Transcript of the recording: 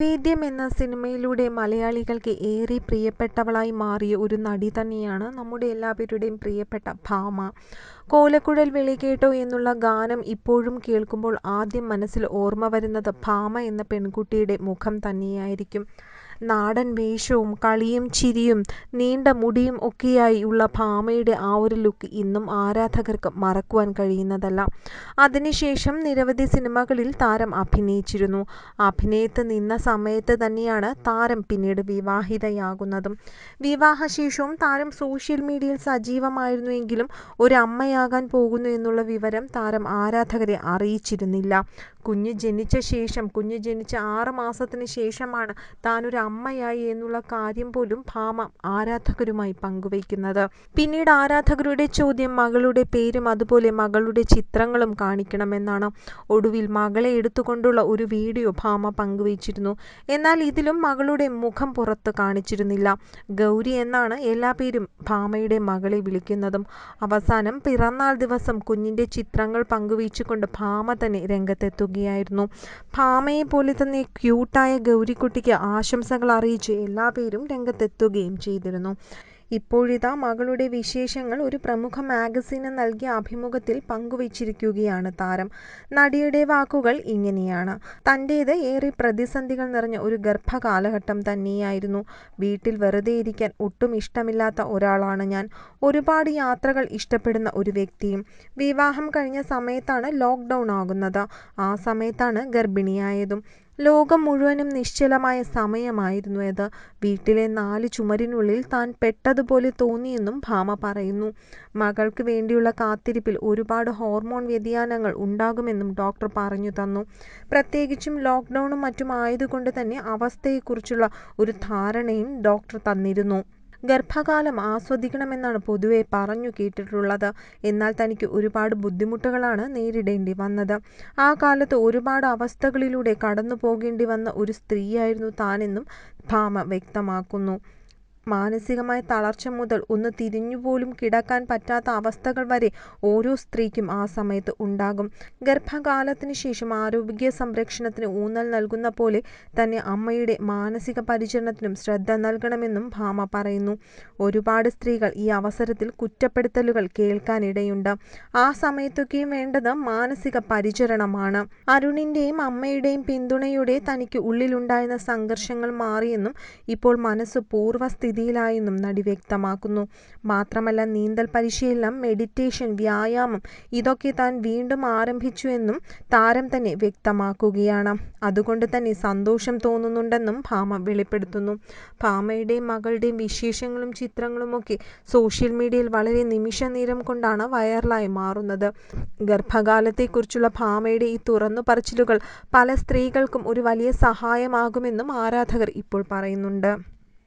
വേദ്യം എന്ന സിനിമയിലൂടെ മലയാളികൾക്ക് ഏറെ പ്രിയപ്പെട്ടവളായി മാറിയ ഒരു നടി തന്നെയാണ് നമ്മുടെ എല്ലാവരുടെയും പ്രിയപ്പെട്ട ഭാമ. കോലക്കുഴൽ വിളി കേട്ടോ എന്നുള്ള ഗാനം ഇപ്പോഴും കേൾക്കുമ്പോൾ ആദ്യം മനസ്സിൽ ഓർമ്മ വരുന്നത് ഭാമ എന്ന പെൺകുട്ടിയുടെ മുഖം തന്നെയായിരിക്കും. നാടൻ വേഷവും കളിയും ചിരിയും നീണ്ട മുടിയും ഒക്കെയായി ഉള്ള ഭാമയുടെ ആ ഒരു ലുക്ക് ഇന്നും ആരാധകർക്ക് മറക്കുവാൻ കഴിയുന്നതല്ല. അതിനുശേഷം നിരവധി സിനിമകളിൽ താരം അഭിനയിച്ചിരുന്നു. അഭിനയത്ത് നിന്ന സമയത്ത് തന്നെയാണ് താരം പിന്നീട് വിവാഹിതയാകുന്നതും. വിവാഹശേഷവും താരം സോഷ്യൽ മീഡിയയിൽ സജീവമായിരുന്നുവെങ്കിലും അമ്മയാകാൻ പോകുന്നു എന്നുള്ള വിവരം താരം ആരാധകരെ അറിയിച്ചിരുന്നില്ല. കുഞ്ഞ് ജനിച്ച ശേഷം കുഞ്ഞ് ജനിച്ച ആറ് മാസത്തിന് ശേഷമാണ് താനൊരു അമ്മയായി എന്നുള്ള കാര്യം പോലും ഭാമ ആരാധകരുമായി പങ്കുവയ്ക്കുന്നത്. പിന്നീട് ആരാധകരുടെ ചോദ്യം മകളുടെ പേരും അതുപോലെ മകളുടെ ചിത്രങ്ങളും കാണിക്കണമെന്നാണ്. ഒടുവിൽ മകളെ എടുത്തുകൊണ്ടുള്ള ഒരു വീഡിയോ ഭാമ പങ്കുവച്ചിരുന്നു. എന്നാൽ ഇതിലും മകളുടെ മുഖം പുറത്ത് കാണിച്ചിരുന്നില്ല. ഗൗരി എന്നാണ് എല്ലാ പേരും ഭാമയുടെ മകളെ വിളിക്കുന്നതും. അവസാനം പിറന്നാൾ ദിവസം കുഞ്ഞിന്റെ ചിത്രങ്ങൾ പങ്കുവച്ചുകൊണ്ട് ഭാമ തന്നെ രംഗത്തെത്തുകയായിരുന്നു. ഭാമയെ പോലെ തന്നെ ക്യൂട്ടായ ഗൗരിക്കുട്ടിക്ക് ആശംസകൾ അറിയിച്ച് എല്ലാ പേരും രംഗത്തെത്തുകയും ചെയ്തിരുന്നു. ഇപ്പോഴിതാ മകളുടെ വിശേഷങ്ങൾ ഒരു പ്രമുഖ മാഗസിന് നൽകിയ അഭിമുഖത്തിൽ പങ്കുവച്ചിരിക്കുകയാണ് താരം. നടിയുടെ വാക്കുകൾ ഇങ്ങനെയാണ്. തന്റേത് ഏറെ പ്രതിസന്ധികൾ നിറഞ്ഞ ഒരു ഗർഭകാലഘട്ടം തന്നെയായിരുന്നു. വീട്ടിൽ വെറുതെ ഇരിക്കാൻ ഒട്ടും ഇഷ്ടമില്ലാത്ത ഒരാളാണ് ഞാൻ. ഒരുപാട് യാത്രകൾ ഇഷ്ടപ്പെടുന്ന ഒരു വ്യക്തിയും. വിവാഹം കഴിഞ്ഞ സമയത്താണ് ലോക്ക്ഡൗൺ ആകുന്നത്. ആ സമയത്താണ് ഗർഭിണിയായതും. ലോകം മുഴുവനും നിശ്ചലമായ സമയമായിരുന്നു അത്. വീട്ടിലെ നാല് ചുമരിനുള്ളിൽ താൻ പെട്ടതുപോലെ തോന്നിയെന്നും ഭാമ പറയുന്നു. മകൾക്ക് വേണ്ടിയുള്ള കാത്തിരിപ്പിൽ ഒരുപാട് ഹോർമോൺ വ്യതിയാനങ്ങൾ ഉണ്ടാകുമെന്നും ഡോക്ടർ പറഞ്ഞു തന്നു. പ്രത്യേകിച്ചും ലോക്ക്ഡൗണും മറ്റും ആയതുകൊണ്ട് തന്നെ അവസ്ഥയെക്കുറിച്ചുള്ള ഒരു ധാരണയും ഡോക്ടർ തന്നിരുന്നു. ഗർഭകാലം ആസ്വദിക്കണമെന്നാണ് പൊതുവെ പറഞ്ഞു കേട്ടിട്ടുള്ളത്. എന്നാൽ തനിക്ക് ഒരുപാട് ബുദ്ധിമുട്ടുകളാണ് നേരിടേണ്ടി വന്നത്. ആ കാലത്ത് ഒരുപാട് അവസ്ഥകളിലൂടെ കടന്നുപോകേണ്ടി വന്ന ഒരു സ്ത്രീയായിരുന്നു താനെന്നും ഭാമ വ്യക്തമാക്കുന്നു. മാനസികമായ തളർച്ച മുതൽ ഒന്ന് തിരിഞ്ഞുപോലും കിടക്കാൻ പറ്റാത്ത അവസ്ഥകൾ വരെ ഓരോ സ്ത്രീക്കും ആ സമയത്ത് ഉണ്ടാകും. ഗർഭകാലത്തിന് ശേഷം ആരോഗ്യ സംരക്ഷണത്തിന് ഊന്നൽ നൽകുന്ന പോലെ തന്നെ അമ്മയുടെ മാനസിക പരിചരണത്തിനും ശ്രദ്ധ നൽകണമെന്നും ഭാമ പറയുന്നു. ഒരുപാട് സ്ത്രീകൾ ഈ അവസരത്തിൽ കുറ്റപ്പെടുത്തലുകൾ കേൾക്കാനിടയുണ്ട്. ആ സമയത്തൊക്കെയും വേണ്ടത് മാനസിക പരിചരണമാണ്. അരുണിന്റെയും അമ്മയുടെയും പിന്തുണയോടെ തനിക്ക് ഉള്ളിലുണ്ടായിരുന്ന സംഘർഷങ്ങൾ മാറിയെന്നും ഇപ്പോൾ മനസ്സ് പൂർവസ്ഥിതിയിലായെന്നും നടി വ്യക്തമാക്കുന്നു. മാത്രമല്ല നീന്തൽ പരിശീലനം, മെഡിറ്റേഷൻ, വ്യായാമം ഇതൊക്കെ താൻ വീണ്ടും ആരംഭിച്ചു എന്നും താരം തന്നെ വ്യക്തമാക്കുകയാണ്. അതുകൊണ്ട് തന്നെ സന്തോഷം തോന്നുന്നുണ്ടെന്നും ഭാമ വെളിപ്പെടുത്തുന്നു. ഭാമയുടെയും മകളുടെയും വിശേഷങ്ങളും ചിത്രങ്ങളുമൊക്കെ സോഷ്യൽ മീഡിയയിൽ വളരെ നിമിഷ നേരം കൊണ്ടാണ് വൈറലായി മാറുന്നത്. ഗർഭകാലത്തെക്കുറിച്ചുള്ള ഭാമയുടെ ഈ തുറന്നു പറച്ചിലുകൾ പല സ്ത്രീകൾക്കും ഒരു വലിയ സഹായമാകുമെന്നും ആരാധകർ ഇപ്പോൾ പറയുന്നുണ്ട്.